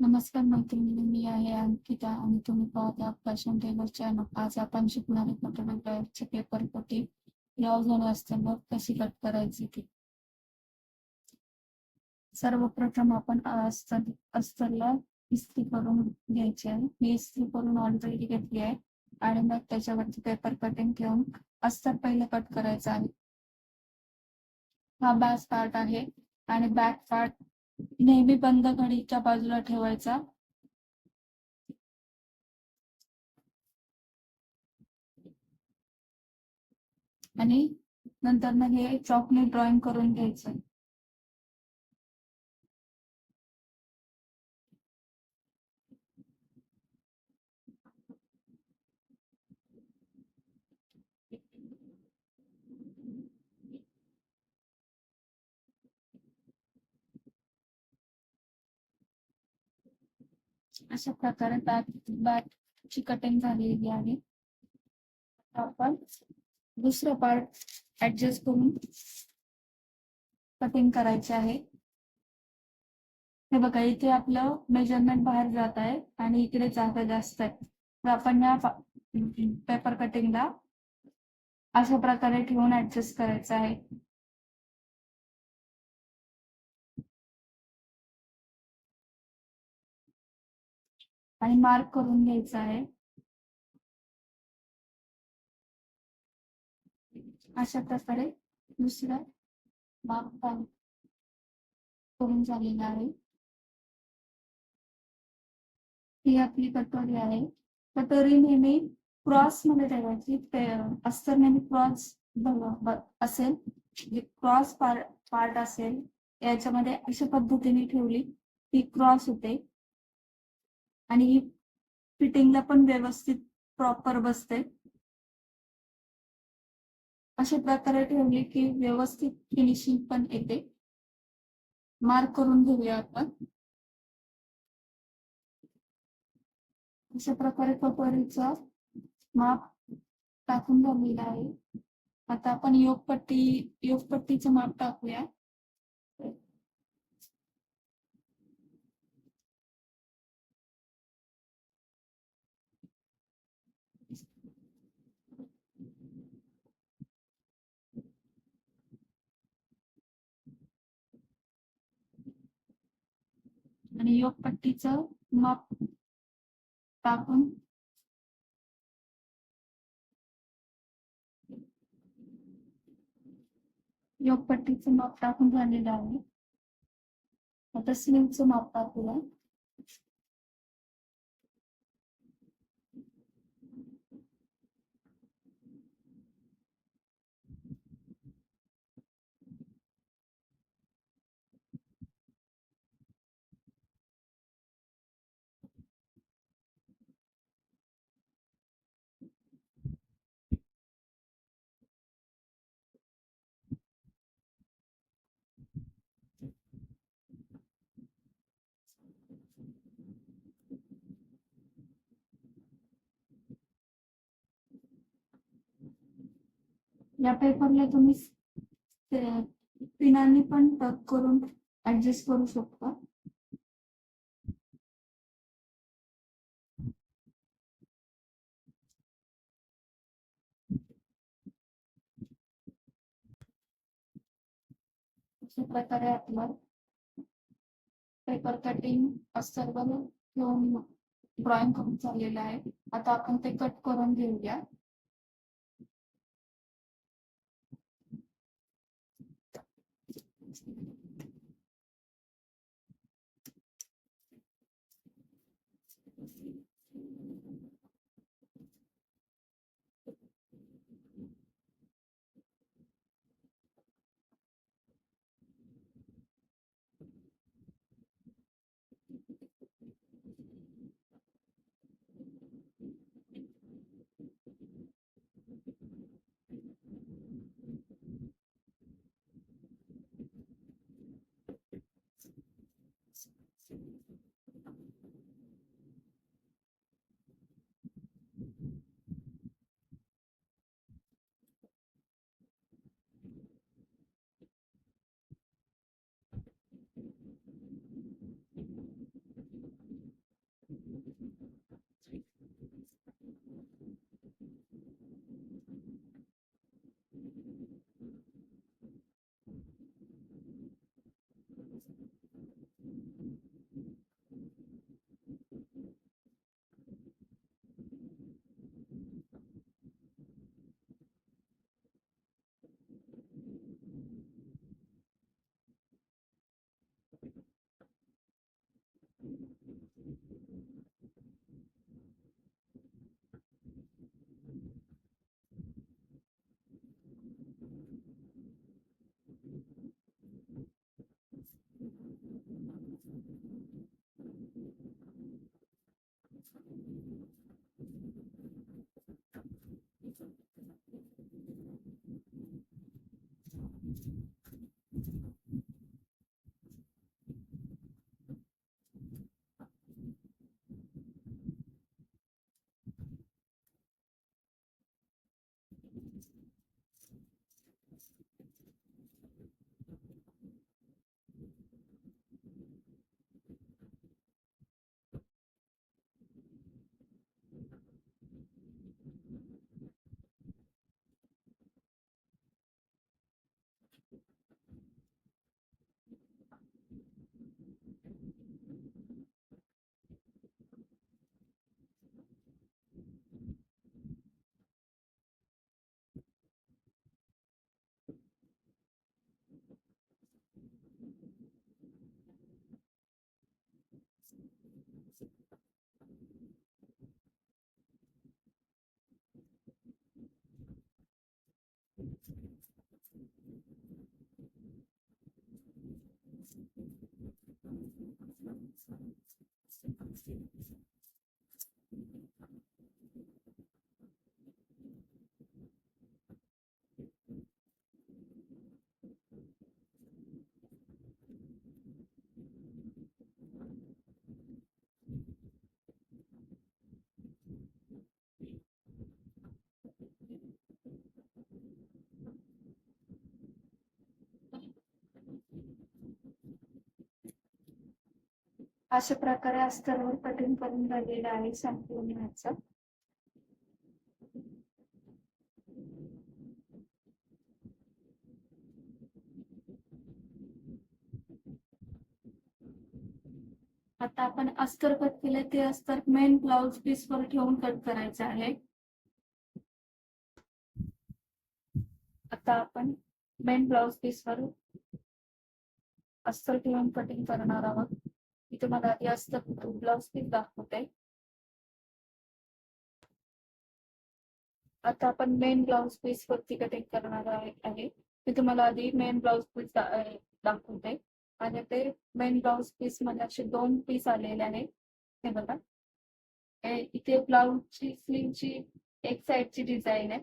नमस्कार मैत्रिणी मी आहे अंकिता आणि तुम्ही पाहता फॅशन टेलर चॅनल. आज आपण शिकणार आहे फोटोग्राफरचे पेपर कोटी ब्लाउज आणि अस्तर कशी कट करायची ती? सर्वप्रथम आपण अस्तर अस्तरला इस्त्री करून घ्यायची आहे. मी इस्त्री करून ऑलरेडी घेतली आहे. आणि मग त्याच्यावरती पेपर कटिंग ठेवून अस्तर पहिले कट करायचं आहे. हा बॅक पार्ट आहे. आणि बॅक पार्ट नेहमी बंद घडीच्या बाजूला ठेवायचा. आणि नंतर मग हे चॉकने ड्रॉइंग करून घ्यायचं. अशा प्रकारे बॅक ची कटिंग झालेली आहे. आपण दुसरं पार्ट ऍडजस्ट करून कटिंग करायचे आहे. हे बघा इथे आपलं मेजरमेंट बाहेर जात आहे आणि इकडे जागा जास्त आहे. तर आपण या पेपर कटिंगला अशा प्रकारे ठेवून ऍडजस्ट करायचं आहे. आणि मार्क करून घ्यायचा आहे. अशा प्रकारे दुसरं बागकाम करून झालेलं आहे. ही आपली कटोरी आहे. कटोरी नेहमी क्रॉसमध्ये ठेवायची. अस्तर नेहमी क्रॉस असेल. जे क्रॉस पार्ट असेल याच्यामध्ये अशा पद्धतीने ठेवली ती क्रॉस होते. आणि फिटिंगला पण व्यवस्थित प्रॉपर बसते. अशा प्रकारे ठेवली की व्यवस्थित फिनिशिंग पण येते. मार्क करून घेऊया आपण. अशा प्रकारे कपरीचा माप टाकून झालेला आहे. आता आपण योगपट्टी योगपट्टीचं माप टाकूया. आणि योगपट्टीचं माप टाकून योगपट्टीचं माप टाकून झालेलं आहे. आता स्लीवचं माप टाकूया. या पेपरला तुम्ही पिनाने पण टक करून ऍडजस्ट करू शकता. अशा प्रकारे आपलं पेपर कटिंग सर्व घेऊन ड्रॉइंग करून चाललेलं आहे. आता आपण ते कट करून घेऊया. Thank you. man sozusagen aus dem Palästina-Bücher अशा प्रकारे अस्तरवर कटिंग करून झालेलं आहे संपूर्ण ह्याचं. आता आपण अस्तर कट केले ते अस्तर मेन ब्लाउज पीस वर ठेवून कट करायचं आहे. आता आपण मेन ब्लाउज पीस वर अस्तर ठेवून कटिंग करणार आहोत. मी तुम्हाला आधी अस्तर ब्लाउज पीस दाखवते. आता आपण मेन ब्लाउज पीस वरती कटिंग करणार आहे मी तुम्हाला आधी मेन ब्लाउज पीस दाखवते. आणि ते मेन ब्लाउज पीसमध्ये असे दोन पीस आलेले आहेत हे बघा. इथे ब्लाउजची स्लीवची एक साइडची डिझाईन आहे.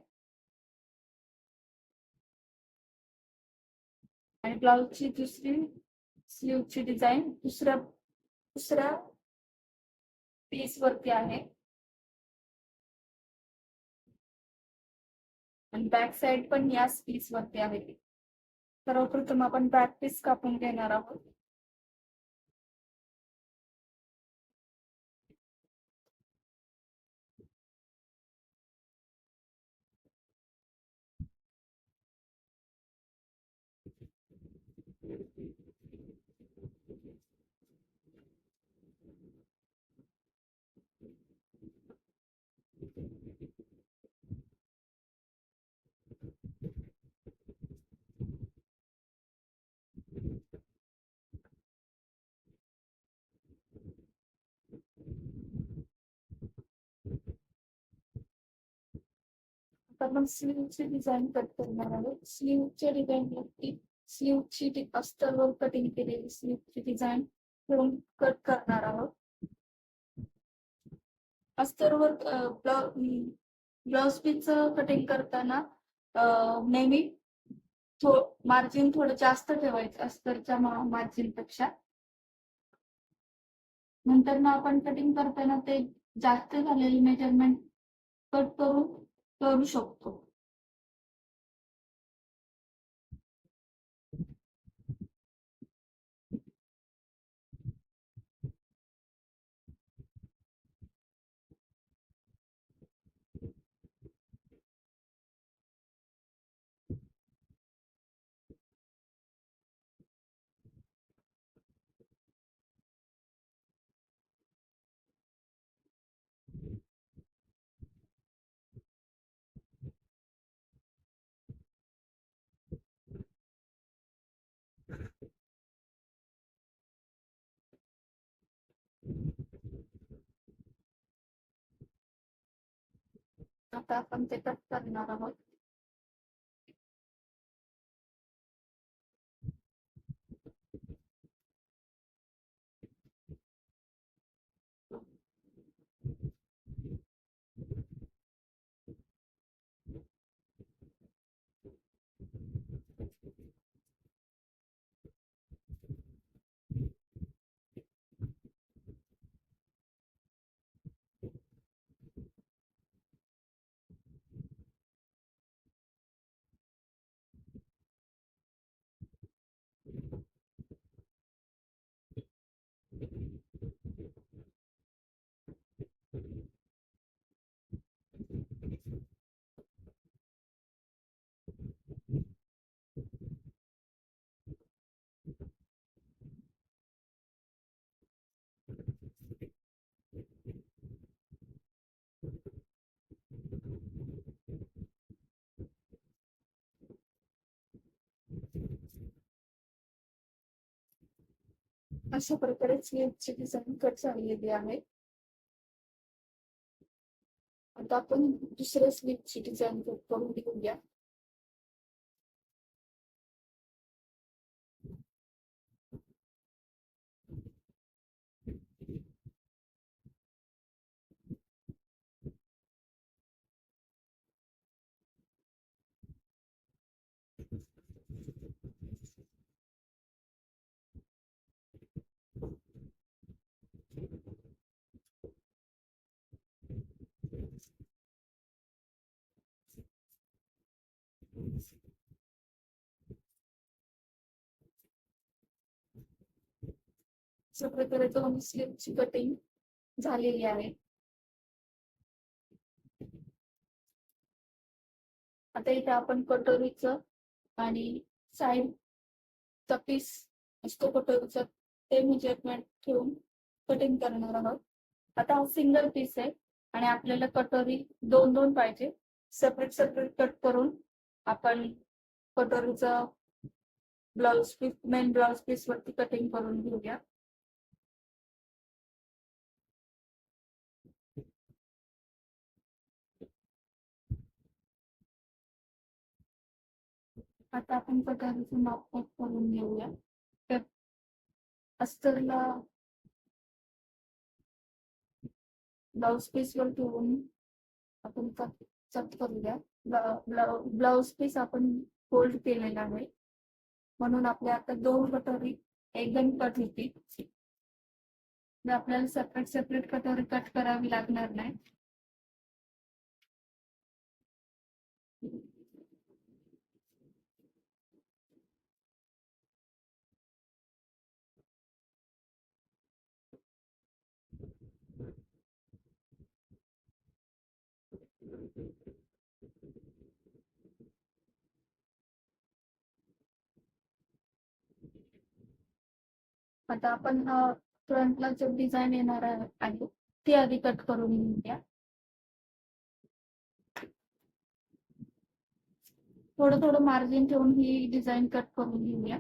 आणि ब्लाउजची दुसरी स्लीवची डिझाईन दुसऱ्या दुसऱ्या पीस वरती आहे. आणि बॅक साइड पण याच पीस वरती आहे. सर्वप्रथम आपण बॅक पीस कापून घेणार आहोत. आपण स्लीवचे डिझाईन कट करणार आहोत. स्लीवच्या डिझाईन वरती स्लीवची अस्तरवर कटिंग केलेली स्लीवची डिझाईन करून कट करणार आहोत. अस्तरवर ब्लाउज पीस कटिंग करताना नेहमी थो मार्जिन थोडं जास्त ठेवायचं अस्तरच्या मार्जिनपेक्षा. नंतर मग आपण कटिंग करताना ते जास्त झालेली मेजरमेंट कट करून करू शकतो आता आपण ते कट करणार आहोत. अशा प्रकारे स्लीवची डिझाईन कट झालेली आहे. आता आपण दुसऱ्या स्लीवची डिझाईन कट करून घेऊया. अशा प्रकारे दोन स्लीवची कटिंग झालेली आहे. आता इथे आपण कटोरीच आणि साईडचा पीस असतो कटोरीचा ते मेजरमेंट ठेवून कटिंग करणार आहोत. आता हा सिंगल पीस आहे आणि आपल्याला कटोरी दोन दोन पाहिजे. सेपरेट सेपरेट कट करून आपण कटोरीचं blouse piece main blouse piece वरती कटिंग करून घेऊया. आता आपण कटोरीचं माप करून घेऊया. तर अस्तरला ब्लाउज पीस वर ठेवून आपण कट कट करूया. ब्लाउज पीस आपण फोल्ड केलेला आहे. म्हणून आपल्या आता दोन कटोरी एकदम कट होती आपल्याला सेपरेट सेपरेट कटोरी कट करावी लागणार नाही. आता आपण फ्रंटला जो डिझाईन येणार आहे ती आधी कट करून घेऊया. थोडं थोडं मार्जिन ठेवून ही डिझाईन कट करून घेऊया.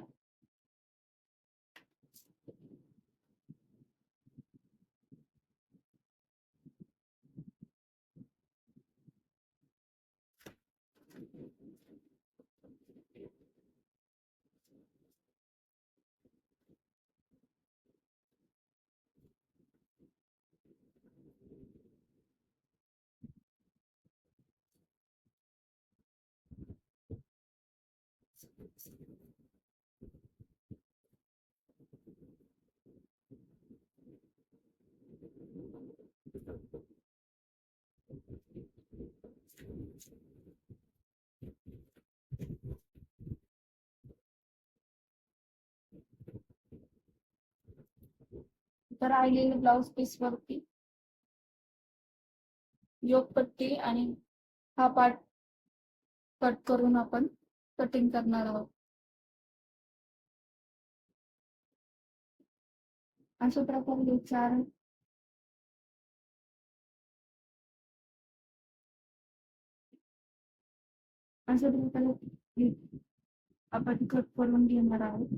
तर राहिलेलं ब्लाउज पीस वरती योगपट्टी आणि हा पार्ट कट करून आपण कटिंग करणार आहोत. अशा प्रकारे चार अशा प्रकारे आपण कट करून घेणार आहोत.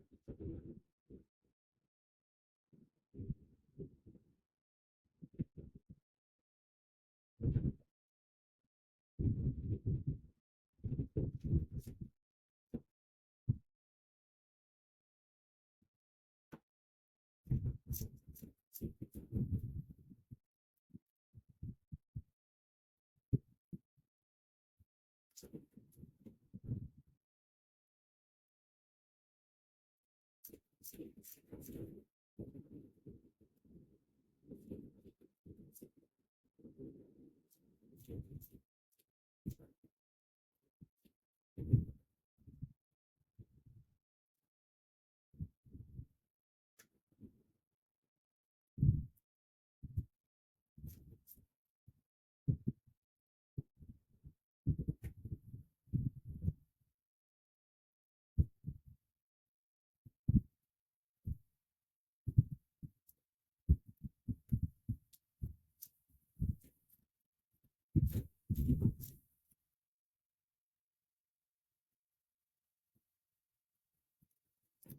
確かに。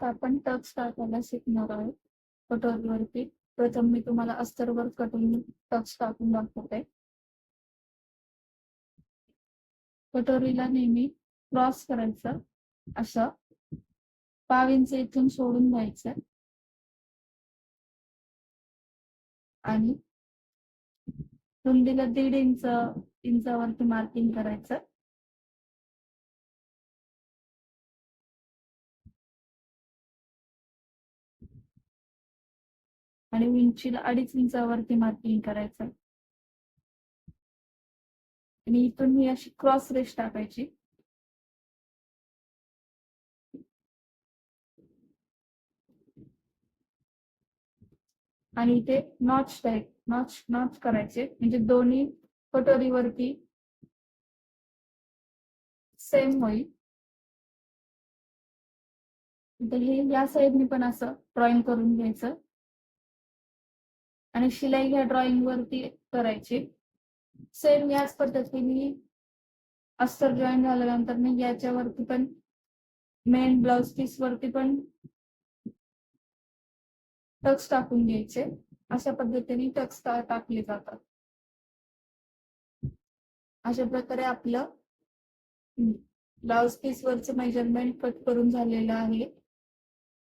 आता आपण टक्स टाकायला शिकणार आहोत. कटोरीवरती प्रथम मी तुम्हाला अस्तरवर कटून टक्स टाकून दाखवते. कटोरीला नेहमी क्रॉस करायचं. असं. पाव इंच इथून सोडून द्यायचं. आणि रुंदीला दीड इंच इंचावरती मार्किंग करायचं. आणि उंचीला अडीच इंचावरती मार्किंग करायचं. आणि इथून ही अशी क्रॉस रेष टाकायची. आणि इथे नॉच टाईप नॉच नॉच करायचे. म्हणजे दोन्ही कटोरीवरती सेम होईल. तर हे या साईडनी पण असं ड्रॉइंग करून घ्यायचं. आणि शिलाई ह्या ड्रॉइंग वरती करायची. सेम याच पद्धतीने अस्तर जॉईन झाल्यानंतर मी याच्यावरती पण मेन ब्लाउज पीस वरती पण टक्स टाकून घ्यायचे. अशा पद्धतीने टक्स टाकले जातात. अशा प्रकारे आपलं ब्लाउज पीस वरचं मेजरमेंट कट करून झालेलं आहे.